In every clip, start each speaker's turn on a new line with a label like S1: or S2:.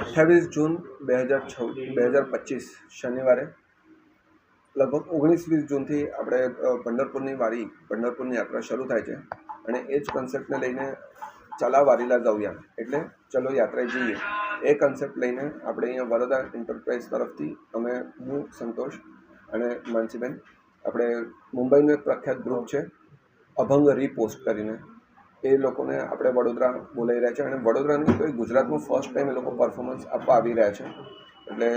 S1: અઠ્ઠાવીસ જૂન બે હજાર છ, બે હજાર પચીસ, શનિવારે. લગભગ ઓગણીસ વીસ જૂનથી આપણે પંઢરપુરની વારી, પંઢરપુરની યાત્રા શરૂ થાય છે અને એ જ કન્સેપ્ટને લઈને ચલા વારીલા જાઉયા એટલે ચલો યાત્રાએ જઈએ. એ કન્સેપ્ટ લઈને આપણે અહીંયા વડોદરા એન્ટરપ્રાઇઝ તરફથી અમે, હું, સંતોષ અને માનસીબેન, આપણે મુંબઈનું એક પ્રખ્યાત ગ્રુપ છે, અભંગ રીપોસ્ટ કરીને. એ લોકોને આપણે વડોદરા બોલાવી રહ્યા છે. અને વડોદરાની તો ગુજરાતનું ફર્સ્ટ ટાઈમ એ લોકો પરફોર્મન્સ આપવા આવી રહ્યા છે. એટલે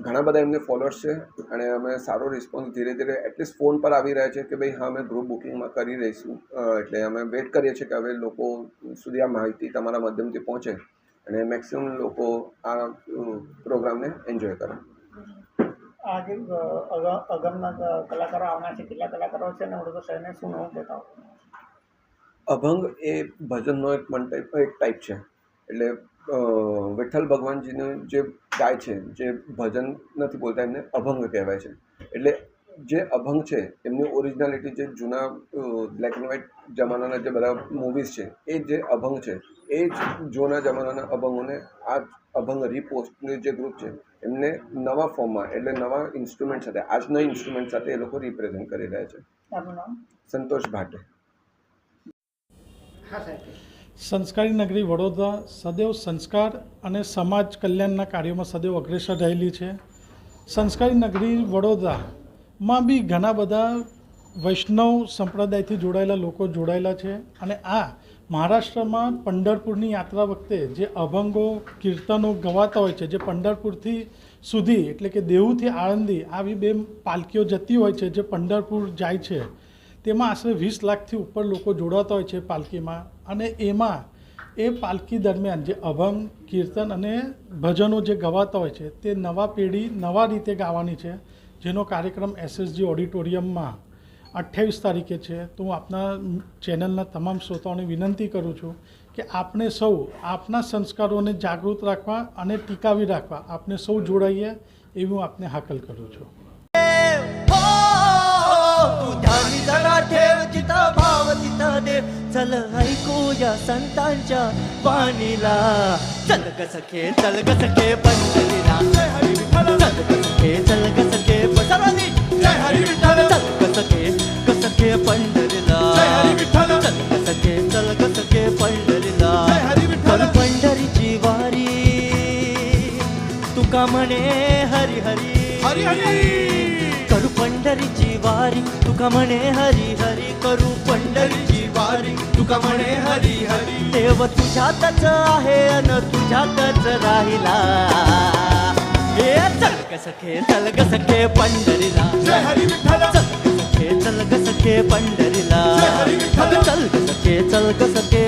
S1: ઘણા બધા એમને ફોલોઅર્સ છે અને અમે સારો રિસ્પોન્સ ધીરે ધીરે એટલીસ્ટ ફોન પર આવી રહ્યા છે કે ભાઈ, હા, અમે ગ્રુપ બુકિંગમાં કરી રહીશું. એટલે અમે વેઇટ કરીએ છીએ કે હવે લોકો સુધી આ માહિતી તમારા માધ્યમથી પહોંચે અને મેક્સિમમ લોકો આ પ્રોગ્રામને એન્જોય કરે.
S2: અગમના કલાકારો આવવાના છે. કેટલા કલાકારો છે અને શહેરને શું નવું કહેતા
S1: અભંગ એ ભજનનો એક ટાઈપ એક ટાઈપ છે. એટલે વિઠ્ઠલ ભગવાનજીનું જે ગાય છે જે ભજન નથી બોલતા એમને અભંગ કહેવાય છે. એટલે જે અભંગ છે એમની ઓરિજિનાલિટી જે જૂના બ્લેક એન્ડ વ્હાઇટ જમાનાના જે બધા મૂવીઝ છે એ જે અભંગ છે એ જ જૂના જમાનાના અભંગોને આ અભંગ રીપોસ્ટનું જે ગ્રુપ છે એમને નવા ફોર્મમાં એટલે નવા ઇન્સ્ટ્રુમેન્ટ સાથે આજના ઇન્સ્ટ્રુમેન્ટ સાથે એ લોકો રિપ્રેઝેન્ટ કરી રહ્યા છે. સંતોષ ભાટે.
S3: સંસ્કારી નગરી વડોદરા સદૈવ સંસ્કાર અને સમાજ કલ્યાણના કાર્યોમાં સદૈવ અગ્રેસર રહેલી છે. સંસ્કારી નગરી વડોદરામાં બી ઘણા બધા વૈષ્ણવ સંપ્રદાયથી જોડાયેલા લોકો જોડાયેલા છે અને આ મહારાષ્ટ્રમાં પંઢરપુરની યાત્રા વખતે જે અભંગો, કીર્તનો ગવાતા હોય છે, જે પંઢરપુરથી સુધી, એટલે કે દેવુથી આણંદી, આવી બે પાલકીઓ જતી હોય છે, જે પંઢરપુર જાય છે. તેમાં આશરે વીસ લાખથી ઉપર લોકો જોડાતા હોય છે પાલકીમાં અને એમાં એ પાલકી દરમિયાન જે અભંગ, કીર્તન અને ભજનો જે ગવાતા હોય છે તે નવા પેઢી નવા રીતે ગાવાની છે. જેનો કાર્યક્રમ એસએસજી ઓડિટોરિયમમાં અઠ્યાવીસ તારીખે છે. તો હું આપના ચેનલના તમામ શ્રોતાઓને વિનંતી કરું છું કે આપણે સૌ આપના સંસ્કારોને જાગૃત રાખવા અને ટીકાવી રાખવા આપણે સૌ જોડાઈએ એવી હું આપને હાકલ કરું છું.
S4: तू ध्यानी जरा ठेव चिता भाव तिथं देव. चल ऐकूया संतांच्या वाणीला. चल ग सखे चल ग सखे पंढरीला. चल ग सखे चल ग सखे पंढरी चल ग सखे ग सखे पंढरीला. चल ग सखे चल ग सखे पंढरीला. पंढरीची वारी. तुका म्हणे हरी हरी. हरी हरी. वारी तुका म्हणे हरी हरी करू पंढरीची वारी. तुका म्हणे हरी हरी. देव तुझ्यातच आहे अन तुझ्यातच राहिला. हे चल ग सखे चल ग सखे पंढरीला. चल ग सखे चल ग सखे पंढरीला. चल ग सखे चल ग सखे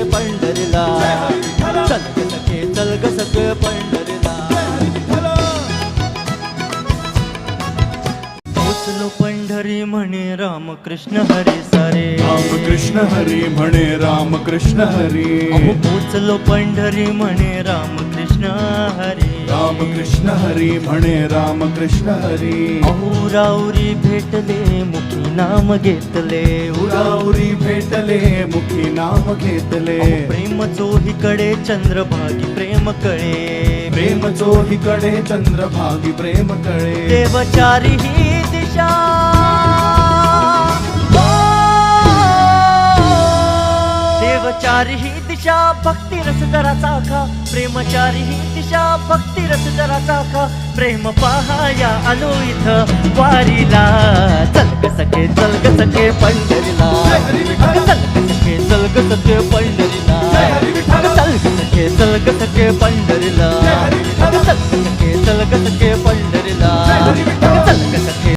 S4: रामकृष्ण हरी सारे.
S5: रामकृष्ण हरी म्हणे रामकृष्ण हरी.
S4: अहो पोचलो पंढरी म्हणे रामकृष्ण हरी.
S5: रामकृष्ण हरी म्हणे रामकृष्ण हरी.
S4: अहो राऊरी भेटले मुखी नाम घेतले.
S5: उरावरी भेटले मुखी नाम घेतले.
S4: प्रेम चोहीकडे चंद्रभागी प्रेम कळे.
S5: प्रेम चोहीकडे चंद्रभागी प्रेम कळे.
S4: देवचारी ही दिशा. देवचारी ही दिशा भक्ती रस जरा खा प्रेमचारी ही दिशा भक्ती रस जरा चाखा. प्रेम पहाया आलो इथं वारीला. चल ग सखे चल ग सखे पंढरीला. चल ग सखे चल ग सखे पंढरीला. चल ग सखे चल ग सखे पंढरीला.